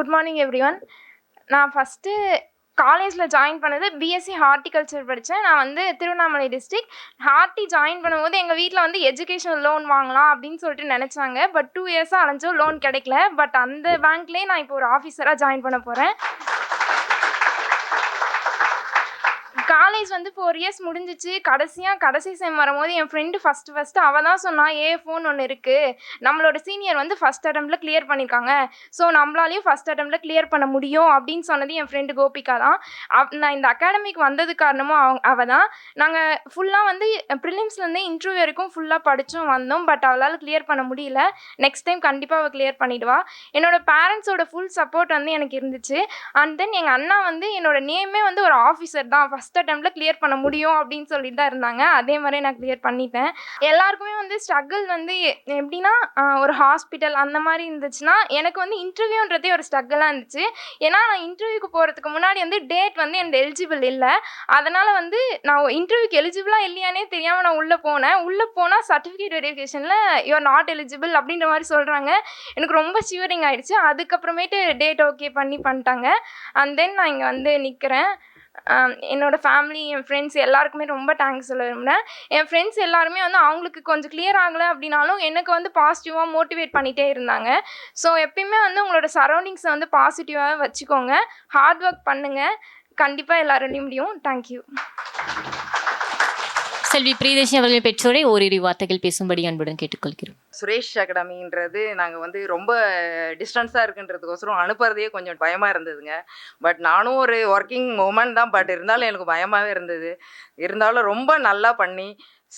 Good morning everyone நான் first காலேஜில் join பண்ணது பிஎஸ்சி ஹார்ட்டிகல்ச்சர் படித்தேன் நான் வந்து திருவண்ணாமலை டிஸ்ட்ரிக் ஹார்ட்டி ஜாயின் பண்ணும்போது எங்கள் வீட்டில் வந்து எஜுகேஷன் லோன் வாங்கலாம் அப்படின்னு சொல்லிட்டு நினச்சாங்க. பட் டூ இயர்ஸாக அலைஞ்சோம் லோன் கிடைக்கல. பட் அந்த பேங்க்லேயே நான் இப்போ ஒரு ஆஃபீஸராக ஜாயின் பண்ண போகிறேன் காலேஜ் வந்து ஃபோர் இயர்ஸ் முடிஞ்சிச்சு. கடைசியாக கடைசி செம் வரும்போது என் ஃப்ரெண்டு ஃபஸ்ட்டு ஃபஸ்ட்டு அவள் தான் சொன்னா ஏ ஃபோன் ஒன்று இருக்குது நம்மளோட சீனியர் வந்து ஃபஸ்ட் அட்டம்ப்டில் கிளியர் பண்ணியிருக்காங்க ஸோ நம்மளாலையும் ஃபஸ்ட் அட்டம்ப்டில் கிளியர் பண்ண முடியும். அப்படின்னு சொன்னது என் ஃப்ரெண்டு கோபிகா தான். அவ் நான் இந்த அகாடமிக்கு வந்தது காரணமும் அவ அவள் தான் நாங்கள் ஃபுல்லாக வந்து ப்ரிலிம்ஸ்லேருந்தே இன்டர்வியூ வரைக்கும் ஃபுல்லாக படித்தும் வந்தோம். பட் அவளால் கிளியர் பண்ண முடியல. நெக்ஸ்ட் டைம் கண்டிப்பாக அவள் கிளியர் பண்ணிவிடுவாள் என்னோட பேரண்ட்ஸோட ஃபுல் சப்போர்ட் வந்து எனக்கு இருந்துச்சு. அண்ட் தென் எங்கள் அண்ணா வந்து என்னோடய நேமே வந்து ஒரு ஆஃபீஸர் தான். ஃபஸ்ட் அட்டம்ப்டில் கிளியர் பண்ண முடியும் அப்படின்னு சொல்லிட்டு தான் இருந்தாங்க. அதே மாதிரி நான் கிளியர் பண்ணிட்டேன். எல்லாருக்குமே வந்து ஸ்ட்ரகிள் வந்து எப்படின்னா ஒரு ஹாஸ்பிட்டல் அந்த மாதிரி இருந்துச்சுன்னா எனக்கு வந்து இன்டர்வியூன்றதே ஒரு ஸ்ட்ரகிளாக இருந்துச்சு. ஏன்னா நான் இன்டர்வியூக்கு போகிறதுக்கு முன்னாடி வந்து டேட் வந்து எனக்கு எலிஜிபிள் இல்லை. அதனால் வந்து நான் இன்டர்வியூக்கு எலிஜிபிளாக இல்லையானே தெரியாமல் நான் உள்ளே போனேன். உள்ளே போனால் சர்டிஃபிகேட் வெரிஃபிகேஷனில் யூஆர் நாட் எலிஜிபிள் அப்படின்ற மாதிரி சொல்கிறாங்க எனக்கு ரொம்ப ஷிவரிங் ஆகிடுச்சு அதுக்கப்புறமேட்டு டேட் ஓகே பண்ணி பண்ணிட்டாங்க. அண்ட் தென் நான் இங்கே வந்து நிற்கிறேன் என்னோடய ஃபேமிலி என் ஃப்ரெண்ட்ஸ் எல்லாருக்குமே ரொம்ப தேங்க்ஸ் சொல்ல விரும்புகிறேன் என் ஃப்ரெண்ட்ஸ் எல்லாருமே வந்து அவங்களுக்கு கொஞ்சம் கிளியர் ஆகலை அப்படின்னாலும் எனக்கு வந்து பாசிட்டிவாக மோட்டிவேட் பண்ணிகிட்டே இருந்தாங்க. ஸோ எப்பயுமே வந்து உங்களோட சரௌண்டிங்ஸை வந்து பாசிட்டிவாக வச்சுக்கோங்க. ஹார்ட் ஒர்க் பண்ணுங்கள் கண்டிப்பாக எல்லாராலையும் முடியும். தேங்க்யூ செல்வி பிரியதர்ஷினி அவர்களின் பெற்றோரை ஓரிரு வார்த்தைகள் பேசும்படி அன்புடன் கேட்டுக்கொள்கிறோம். சுரேஷ் அகாடமின்றது நாங்கள் வந்து ரொம்ப டிஸ்டன்ஸாக இருக்குன்றதுக்கோசரம் அனுப்புறதே கொஞ்சம் பயமாக இருந்ததுங்க. பட் நானும் ஒரு ஒர்க்கிங் உமன் தான். பட் இருந்தாலும் எனக்கு பயமாகவே இருந்தது. இருந்தாலும் ரொம்ப நல்லா பண்ணி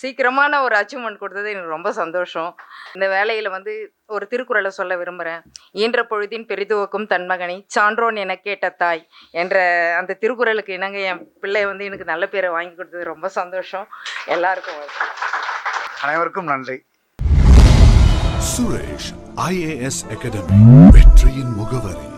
சீக்கிரமான ஒரு அச்சீவ்மெண்ட் கொடுத்தது எனக்கு ரொம்ப சந்தோஷம். இந்த வேலையில் வந்து ஒரு திருக்குறளை சொல்ல விரும்புகிறேன் ஈன்ற பொழுதின் பெரிதுவக்கும் தன்மகனை சான்றோன் என கேட்ட தாய் என்ற அந்த திருக்குறளுக்கு இணங்க என் பிள்ளை வந்து எனக்கு நல்ல பேரை வாங்கி கொடுத்தது ரொம்ப சந்தோஷம். எல்லாருக்கும். அனைவருக்கும் நன்றி. சுரேஷ் ஐஏஎஸ் அகாடமி வெற்றியின் முகவரி.